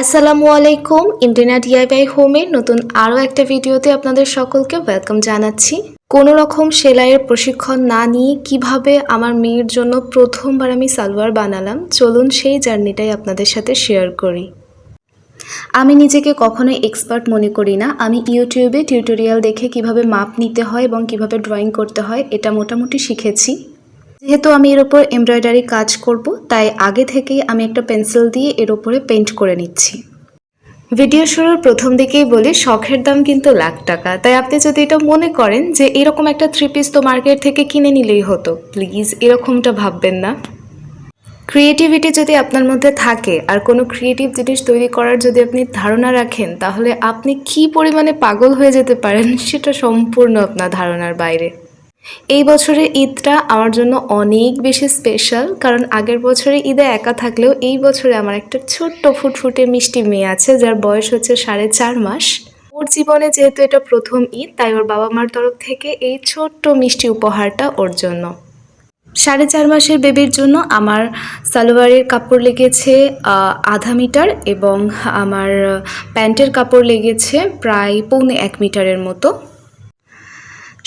আসসালামু আলাইকুম ইন্টারনেট ইয়াইবাই হোমের নতুন আরও একটা ভিডিওতে আপনাদের সকলকে ওয়েলকাম জানাচ্ছি। কোনো রকম সেলাইয়ের প্রশিক্ষণ না নিয়ে কীভাবে আমার মেয়ের জন্য প্রথমবার আমি সালোয়ার বানালাম, চলুন সেই জার্নিটাই আপনাদের সাথে শেয়ার করি। আমি নিজেকে কখনোই এক্সপার্ট মনে করি না। আমি ইউটিউবে টিউটোরিয়াল দেখে কীভাবে মাপ নিতে হয় এবং কীভাবে ড্রয়িং করতে হয়, এটা মোটামুটি শিখেছি। যেহেতু আমি এর উপর এমব্রয়ডারি কাজ করব, তাই আগে থেকেই আমি একটা পেন্সিল দিয়ে এর ওপরে পেন্ট করে নিচ্ছি। ভিডিও শুরুর প্রথম দিকেই বলি, শখের দাম কিন্তু লাখ টাকা। তাই আপনি যদি এটা মনে করেন যে এরকম একটা থ্রি পিস তো মার্কেট থেকে কিনে নিলেই হতো প্লিজ এরকমটা ভাববেন না। ক্রিয়েটিভিটি যদি আপনার মধ্যে থাকে, আর কোনো ক্রিয়েটিভ জিনিস তৈরি করার যদি আপনি ধারণা রাখেন, তাহলে আপনি কি পরিমাণে পাগল হয়ে যেতে পারেন, সেটা সম্পূর্ণ আপনার ধারণার বাইরে। এই বছরের ঈদটা আমার জন্য অনেক বেশি স্পেশাল কারণ আগের বছরে ঈদে একা থাকলেও এই বছরে আমার একটা ছোট্ট ফুটফুটে মিষ্টি মেয়ে আছে, যার বয়স হচ্ছে সাড়ে চার মাস। ওর জীবনে যেহেতু এটা প্রথম ঈদ, তাই ওর বাবা মার তরফ থেকে এই ছোট্ট মিষ্টি উপহারটা ওর জন্য। সাড়ে চার মাসের বেবির জন্য আমার সালোয়ারের কাপড় লেগেছে আধা মিটার এবং আমার প্যান্টের কাপড় লেগেছে প্রায় পৌনে এক মিটারের মতো।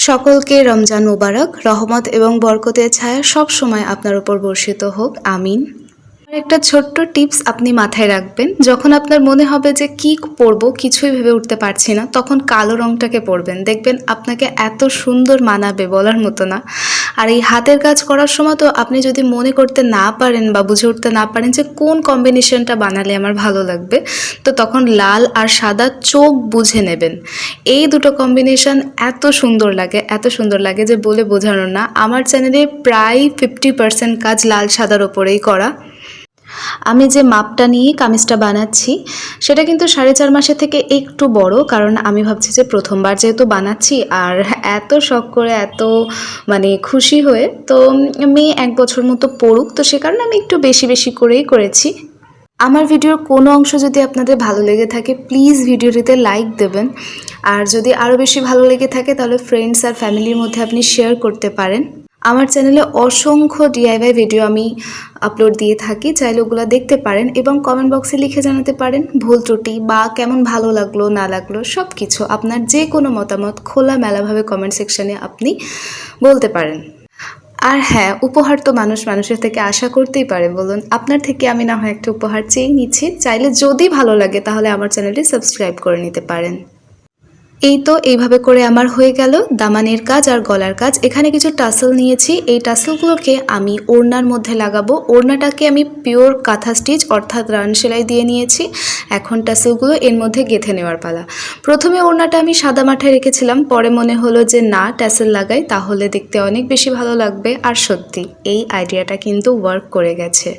সকলকে রমজান মোবারক রহমত এবং বরকতের ছায়া সব সময় আপনার উপর বর্ষিত হোক আমিন। একটা ছোট্ট টিপস আপনি মাথায় রাখবেন। যখন আপনার মনে হবে যে কি পরবো, কিছুই ভেবে উঠতে পারছি না, তখন কালো রংটাকে পরবেন। দেখবেন আপনাকে এত সুন্দর মানাবে বলার মতো না। আর এই হাতের কাজ করার সময় তো আপনি যদি মনে করতে না পারেন বা বুঝে উঠতে না পারেন যে কোন কম্বিনেশনটা বানালে আমার ভালো লাগবে, তো তখন লাল আর সাদা চোখ বুঝে নেবেন। এই দুটো কম্বিনেশন এত সুন্দর লাগে, এত সুন্দর লাগে যে বলে বোঝানো না। আমার চ্যানেলে প্রায় ফিফটি পার্সেন্ট কাজ লাল সাদার ওপরেই করা। আমি যে মাপটা নিয়ে কামিজটা বানাচ্ছি, সেটা কিন্তু সাড়ে চার মাসের থেকে একটু বড়, কারণ আমি ভাবছি যে প্রথমবার যেহেতু বানাচ্ছি, আর এত শখ করে, এত মানে খুশি হয়ে, তো মেয়ে এক বছর মতো পড়ুক, তো সে কারণে আমি একটু বেশি বেশি করেই করেছি। আমার ভিডিওর কোনো অংশ যদি আপনাদের ভালো লেগে থাকে, প্লিজ ভিডিওটিতে লাইক দেবেন। আর যদি আরও বেশি ভালো লেগে থাকে, তাহলে ফ্রেন্ডস আর ফ্যামিলির মধ্যে আপনি শেয়ার করতে পারেন। আমার চ্যানেলে অসংখ্য ডিআইওয়াই ভিডিও আমি আপলোড দিয়ে থাকি। চাইলে ওগুলো দেখতে পারেন এবং কমেন্ট বক্সে লিখে জানাতে পারেন ভুল ত্রুটি বা কেমন ভালো লাগল, না লাগল সব কিছু আপনার যে কোনো মতামত খোলা মেলাভাবে কমেন্ট সেকশনে আপনি বলতে পারেন। আর হ্যাঁ উপহার তো মানুষ মানুষের থেকে আশা করতেই পারে, বলুন। আপনার থেকে আমি না হয় একটা উপহার চেয়ে নিচ্ছি। চাইলে যদি ভালো লাগে তাহলে আমার চ্যানেলটি সাবস্ক্রাইব করে নিতে পারেন। এই তো এইভাবে করে আমার হয়ে গেল দামানের কাজ আর গলার কাজ। এখানে কিছু টাসেল নিয়েছি। এই টাসেলগুলোকে আমি ওড়নার মধ্যে লাগাবো। ওড়নাটাকে আমি পিওর কাঁথা স্টিচ অর্থাৎ রান সেলাই দিয়ে নিয়েছি। এখন টাসেলগুলো এর মধ্যে গেঁথে নেওয়ার পালা। প্রথমে ওড়নাটা আমি সাদা মাঠে রেখেছিলাম। পরে মনে হলো যে না, টাসেল লাগাই, তাহলে দেখতে অনেক বেশি ভালো লাগবে। আর সত্যি, এই আইডিয়াটা কিন্তু ওয়ার্ক করে গেছে।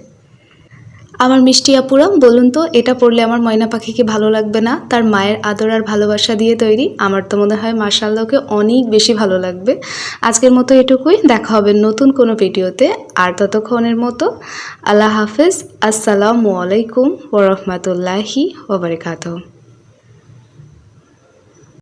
আমার মিষ্টি আপুরা বলুন তো, এটা পড়লে আমার ময়না পাখিকে ভালো লাগবে না? তার মায়ের আদর আর ভালোবাসা দিয়ে তৈরি। আমার তো মনে হয় মার্শাল্লাহকে অনেক বেশি ভালো লাগবে। আজকের মতো এটুকুই। দেখা হবে নতুন কোনো ভিডিওতে। আর ততক্ষণের মতো আল্লাহ হাফেজ। আসসালামু আলাইকুম ওরহমতুল্লাহি ওবরকাতহ